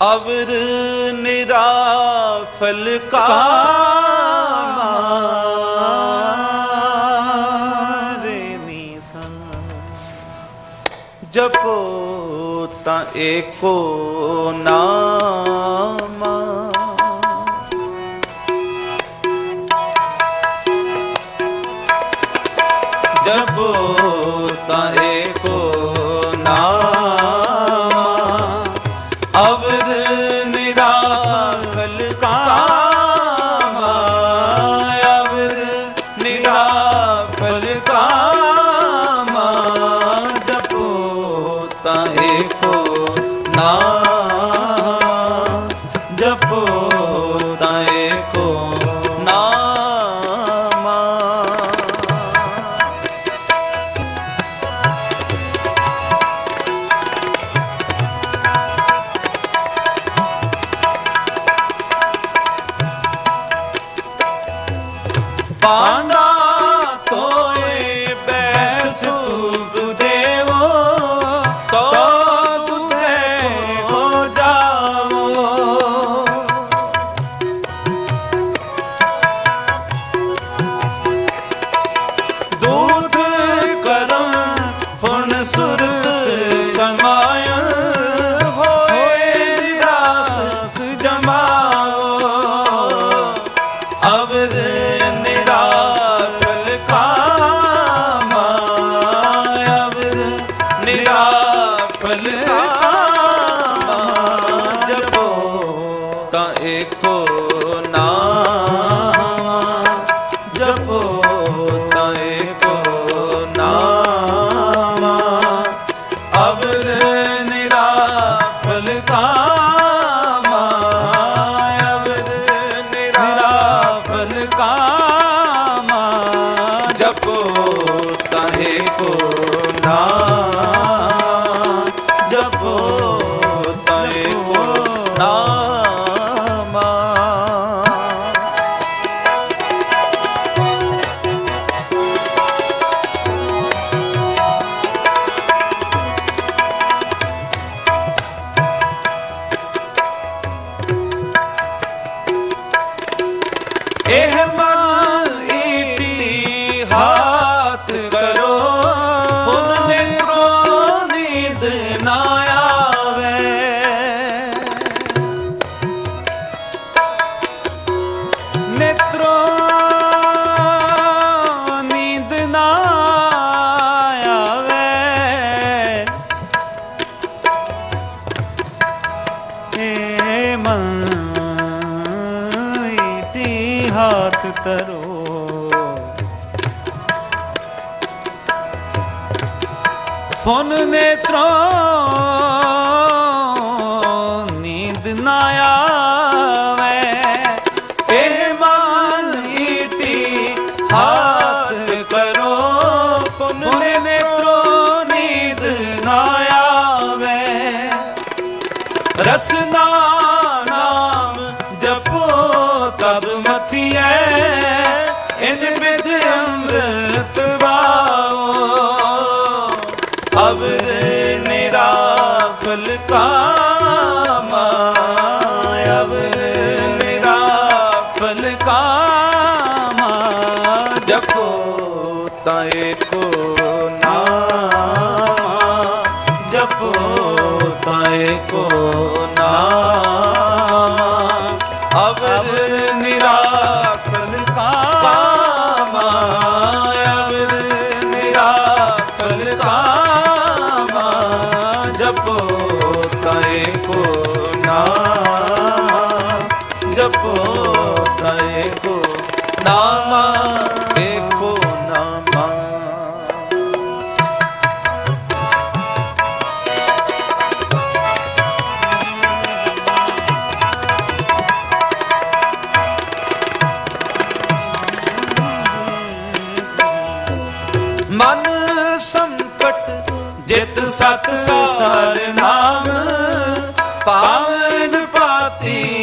ਅਵਰ ਨਿਰਾਫਲ ਕਾਮਾਰੇ ਨੀਸਾ ਜਪੋ ਤਾਂ ਏਕੋ ਨਾਮਾ ਜਪੋ ਤਾਂ ਏਕੋ ਨਾਮਾ देखो ना ਤਾਂ ਏਕੋ Eh, सोन नेत्रों ਸੰਸਾਰ ਨਾਮ ਪਾਵਨ ਪਾਤੀ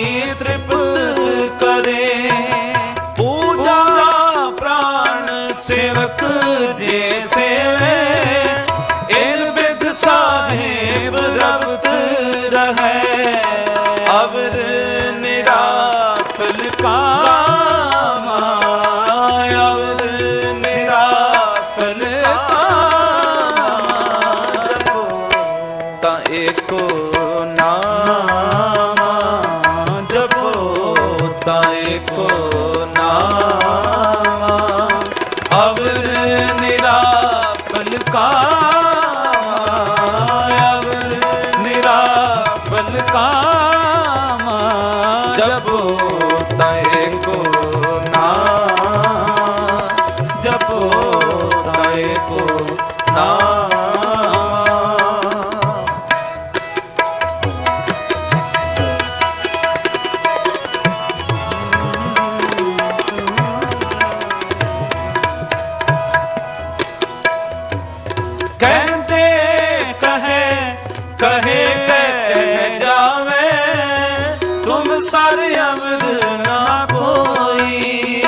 ਅਮਰ ਨਾ ਕੋਈ।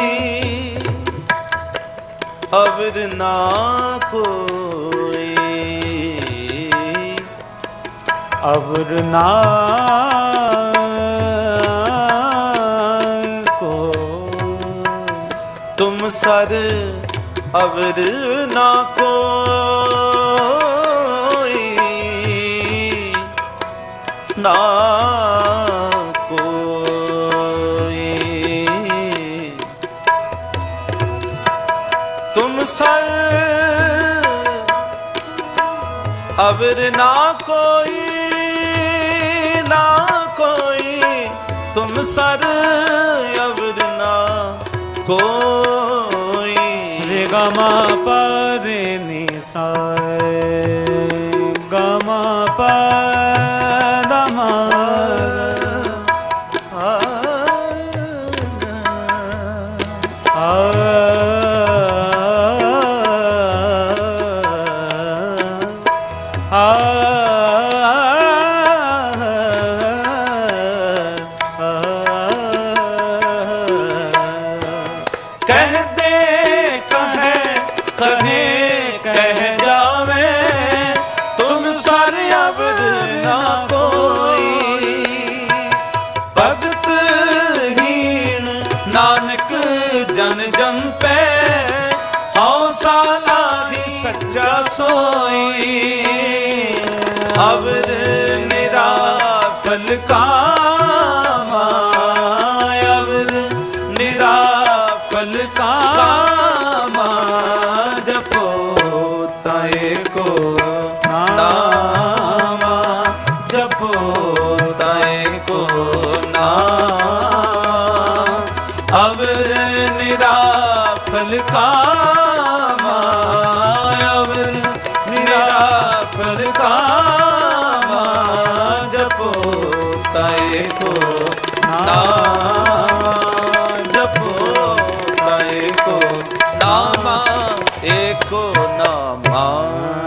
ਅਵਰ ਨਾ ਕੋਈ। ਅਵਰ ਨਾ ਕੋ ਤੁਮ ਸਰ ਅਵਰ ਨਾ ਕੋਈ। ਨਾ ਸਰ। ਅਵਰ ਨਾ ਕੋਈ ਨਾ ਕੋਈ, ਤੁਮ ਸਰ ਅਵਰ ਨਾ ਕੋਈ। ਰੇ ਗ ਮ ਪ ਨੀ ਸਾ ਸੱਚਾ ਸੋਈ ਅਵਰ ਨਿਰਾਫਲ ਕਾਮਾ 감사합니다.